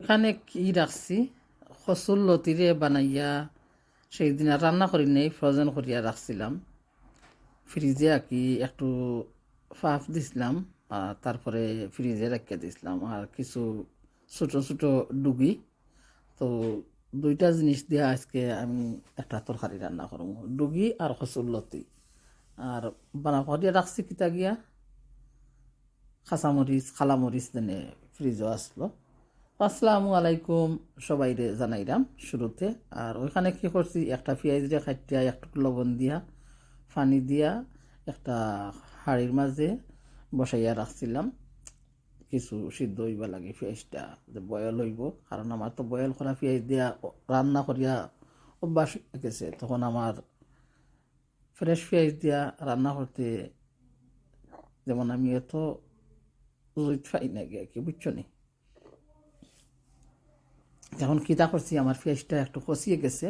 এখানে কি রাখছি? খসুর লতিরে বানাইয়া সেই দিন রান্না করি নেই, ফ্রোজেন করিয়া রাখছিলাম। ফ্রিজে আঁকি একটু ফাফ দিছিলাম আর তারপরে ফ্রিজে রাখিয়া দিছিলাম। আর কিছু ছোটো ছোটো ডুগি। তো দুইটা জিনিস দিয়া আজকে আমি একটা তরকারি রান্না করব, ডুগি আর খসুর লতি। আর বানা করিয়া রাখছি কিতা গিয়া? খাসামরিচ খালামরিচ দেনে ফ্রিজও আসলো। আসসালামু আলাইকুম। সবাইরে জানাইলাম শুরুতে। আর ওইখানে কি করছি? একটা পেঁয়াজ দিয়ে, খাইটিয়া, একটু লবণ দিয়া, পানি দিয়া, একটা হাড়ির মাঝে বসাইয়া রাখছিলাম। কিছু সিদ্ধ হইবা লাগে পেঁয়াজটা, যে বয়েল হইব। কারণ আমার তো বয়েল করা পেঁয়াজ দিয়া রান্না করিয়া অভ্যাস গেছে। তখন আমার ফ্রেশ পেঁয়াজ দিয়া রান্না করতে যেমন আমি এত জৈত পাই না গিয়া কি বুঝছ নি? এখন কিতা করছি, আমার পেঁয়াজটা একটু কষিয়ে গেছে।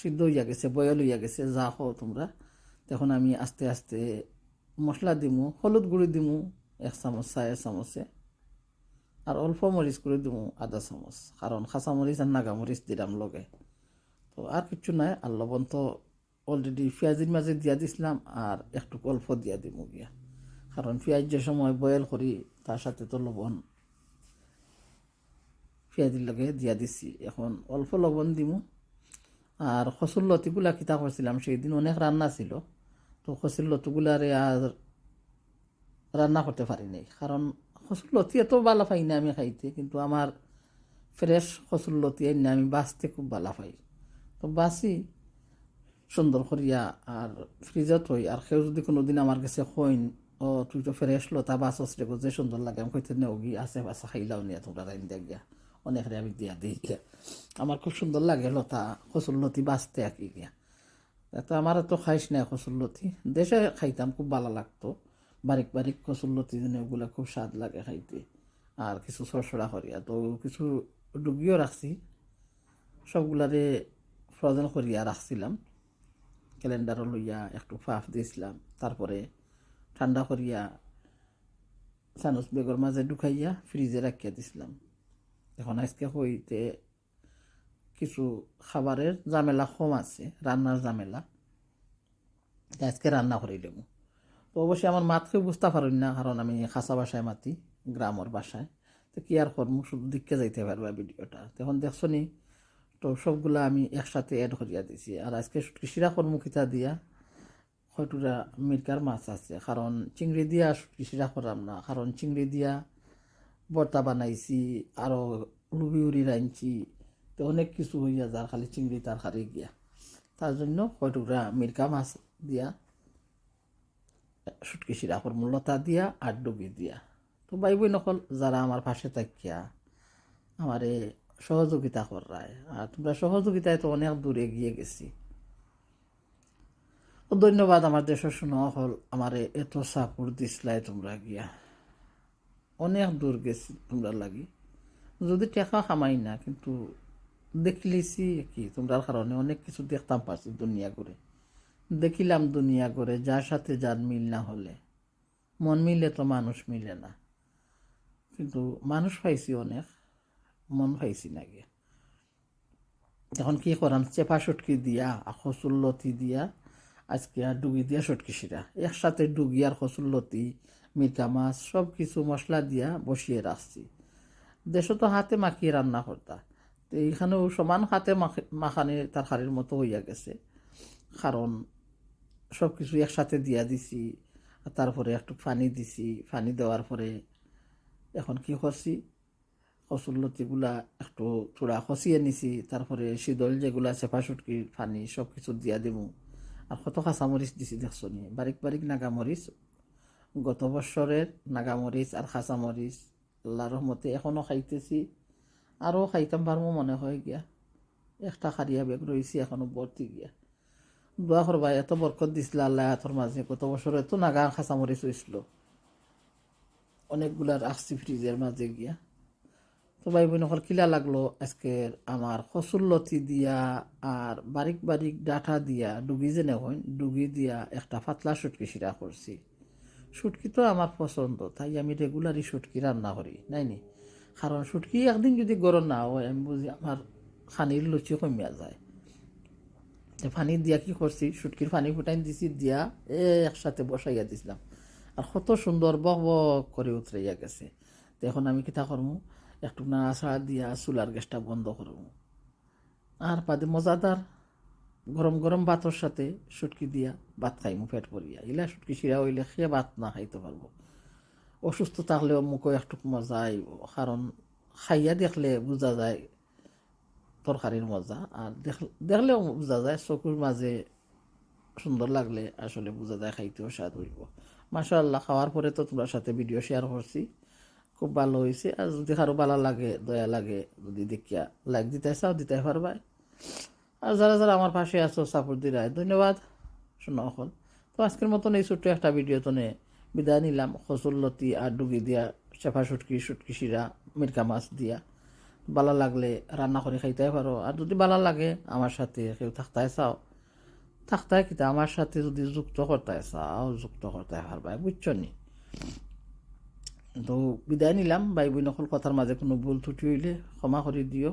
সিদ্ধ হইয়া গেছে, বয়ল হইয়া গেছে, যা হো তোমরা। তখন আমি আস্তে আস্তে মশলা দিমু, হলুদ গুঁড়ি দিমু, এক চামচ চায়ের চামচে, আর অল্প মরিচ করে দিমু, আধা চামচ। কারণ খাঁচা মরিচ আর নাগা মরিচ দিলাম লগে। তো আর কিছু নাই, আর লবণ তো অলরেডি পেঁয়াজির মাঝে দিয়া দিছিলাম, আর একটু অল্প দিয়া দিমু গিয়া। কারণ পেঁয়াজ যে সময় বয়েল করি, তার সাথে তো লবণ পেঁয়াজির লগে দিয়া দিছি। এখন অল্প লবণ দিমু। আর খসুর লতিগুলা কিতা করছিলাম সেই দিন অনেক রান্না ছিল। তো খসুর লতিগুলারে আর রান্না করতে পারি নাই। কারণ খসুর লতি এত ভালো পাই না আমি খাইতে, কিন্তু আমার ফ্রেশ খসুর লতি আইন আমি বাঁচতে খুব ভালো পাই। তো বাঁচি, সুন্দর করিয়া আর ফ্রিজত হই আর কেউ যদি কোনোদিন আমার কাছে কইন ও তুই তো ফ্রেশ লতা বাঁচস রে যে সুন্দর লাগে, আমি কইতে নেওগি আছে বাসা খাইলাও নিয়ে তোমরা রাইন গিয়া। অনেক রে দিয়া দিই আমার খুব সুন্দর লাগে লতা, খসুর লতি বাঁচতে আর কি গিয়া। তো আমার তো খাইস না খসুর লতি। দেশে খাইতাম, খুব ভালো লাগতো। বারিক বারিক খসুর লতি যেন ওগুলা খুব স্বাদ লাগে খাইতে। আর কিছু সরসরা করিয়া তো কিছু ডুবিও রাখছি। সবগুলারে ফ্রোজেন করিয়া রাখছিলাম। ক্যালেন্ডারও লইয়া একটু ফাফ দিয়েছিলাম। তারপরে ঠান্ডা করিয়া সানুস বেগর মাঝে ঢুকাইয়া ফ্রিজে রাখিয়া দিছিলাম। এখন আজকে হইতে কিছু খাবারের ঝামেলা কম আছে, রান্নার তাই আজকে রান্না করে দেবো। তো অবশ্যই আমার মাতকে বুঝতে পারেন না, কারণ আমি খাসা বাসায় মাতি, গ্রামের বাসায়। তো কি আর করব, শুধু দিককে যাইতে পারবা ভিডিওটা। তখন দেখছ নি, তো সবগুলা আমি একসাথে অ্যাড করিয়া দিছি। আর আজকে কৃষিরা কর্মকিতা দিয়া হয়তোরা মির্কার মাছ আছে, কারণ চিংড়ি দিয়া কৃষিরা করাম না, কারণ চিংড়ি দিয়া বর্তা বানাইছি আরও লুবি উড়ি রাঁধছি, তো অনেক কিছু হইয়া যার খালি চিংড়ি তার খালি গিয়া। তার জন্য হয়তোরা মির্কা মাছ দিয়া সুটকি শিরা করমু লতা দিয়া আর ডুবি দিয়া। তো ভাই বই নকল যারা আমার পাশে থাকিয়া আমারে সহযোগিতা করায়, আর তোমরা সহযোগিতায় তো অনেক দূরে গিয়ে গেছি। ধন্যবাদ আমার দেশের শোনা হল আমারে এত সাপোর্ট দিসলাই তোমরা গিয়া। অনেক দূর গেছি তোমরা লাগি। যদি টেকা খামাই না, কিন্তু দেখলিছি কি, তোমরার কারণে অনেক কিছু দেখতাম পারছি দুনিয়া করে দেখিলাম দুনিয়া করে যার সাথে যার মিল না হলে। মন মিলে তো মানুষ মিলে না। কিন্তু মানুষ পাইছি অনেক, মন পাইছি না গিয়ে এখন কি করাম, চেপা সটকি দিয়া খসুল্লতি দিয়া, আজকে আর ডুগি দিয়া সটকি সিরা। একসাথে ডুগি আর খসুল্লতি মির্কা মাছ সব কিছু মশলা দিয়া বসিয়ে রাখছি। দেশে তো হাতে মাখিয়ে রান্না করতা। তো এইখানেও সমান হাতে মাখানি তরকারির মতো হইয়া গেছে। কারণ সব কিছু একসাথে দিয়া দিছি তারপরে একটু পানি দিছি। পানি দেওয়ার পরে এখন কি করছি? কচুরলতিগুলা একটু থোড়া খসিয়ে নিছি। তারপরে শীতল যেগুলা চেপা সুটকির পানি সব কিছু দিয়া দিমু। আর কত কাঁচামরিচ দিছি দেখছ নি? বারিক বারিক নাগামরিচ গত বছরের নাগামরিচ আর কাঁচামরিচ আল্লাহর রহমতে এখনও খাইতেছি আরও খাইতাম পারব মনে হয় গিয়া। একটা খারিয়া বেগ রয়েছি এখনও ভর্তি গিয়া। দোয়া করবা এত বরকত দিছিল আল্লাহ এতর মাঝে গত বছর এত নাগা খাঁচামরিচ হয়েছিল অনেকগুলার আসছি ফ্রিজের মাঝে গিয়া। তো ভাই বোন সকল কিলা লাগল আজকের আমার কচুল্লতি দিয়া আর বারিক বারিক ডাটা দিয়া ডুগি যেনে হয় ডুগি দিয়া একটা পাতলা সুটকি শিরা করছি সুটকি তো আমার পছন্দ, তাই আমি রেগুলারই সুটকি রান্না করি, নাই নি? কারণ শুটকি একদিন যদি গরম না হয়, আমি বুঝি আমার খানির লুচি কমিয়া যায়। পানি দিয়া কি করছি, শুটকির পানি ফুটাই দিছি, দিয়া এ একসাথে বসাইয়া দিছিলাম। আর কত সুন্দর বক বক করে উতরাইয়া গেছে। এখন আমি কিতা করব একটু নাড়াচাড়া দিয়া চুলার গ্যাসটা বন্ধ করব আর পাদে মজাদার গরম গরম ভাতর সাথে সুটকি দিয়া ভাত খাইমু, পেট ভরিয়া। ইলা সুটকি শিরা হইলে সে ভাত না খাইতে পারব। অসুস্থ থাকলেও মুখও একটু মজা আইব কারণ খাইয়া দেখলে বোঝা যায় তরকারির মজা, আর দেখ- দেখলেও বোঝা যায় চকুর মাঝে সুন্দর লাগলে আসলে বোঝা যায়, খাইতেও স্বাদ হইব। মাশাআল্লাহ, খাওয়ার পরে তো তোমার সাথে ভিডিও শেয়ার করছি। খুব ভালো হয়েছে আর যদি কারও ভালো লাগে, দয়া লাগে, যদি দেখিয়া লাইক দিতে চাও, দিতে পারবাই আর যারা যারা আমার পাশে আছো সাপোর্ট দিলাই ধন্যবাদ। শোনো এখন তো আজকের মতন এই ছোট্ট একটা ভিডিও তনে বিদায় নিলাম। খসুল্লতি আর ডুগি দিয়া চেপা সুটকি সুটকি শিরা, মিরকা মাছ দিয়া। ভালো লাগলে রান্না করে খাইতে পারো। আর যদি ভালো লাগে আমার সাথে কেউ থাকতে চাও থাকতে কিতা? আমার সাথে যদি যুক্ত করতে চাও, যুক্ত করতে পারবা, বুঝছ নি? তো বিদায় নিলাম। ভাই বোন অকল কথার মাঝে কোনো ভুল ত্রুটি হইলে ক্ষমা করে দিও।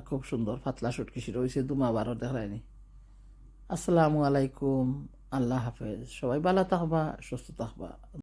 খুব সুন্দর পাতলা সুটকিসি রয়েছে দুমা বারো দেখায়নি। আসসালামু আলাইকুম, আল্লাহ হাফেজ। সবাই ভালো থাকবা, সুস্থ থাকবা।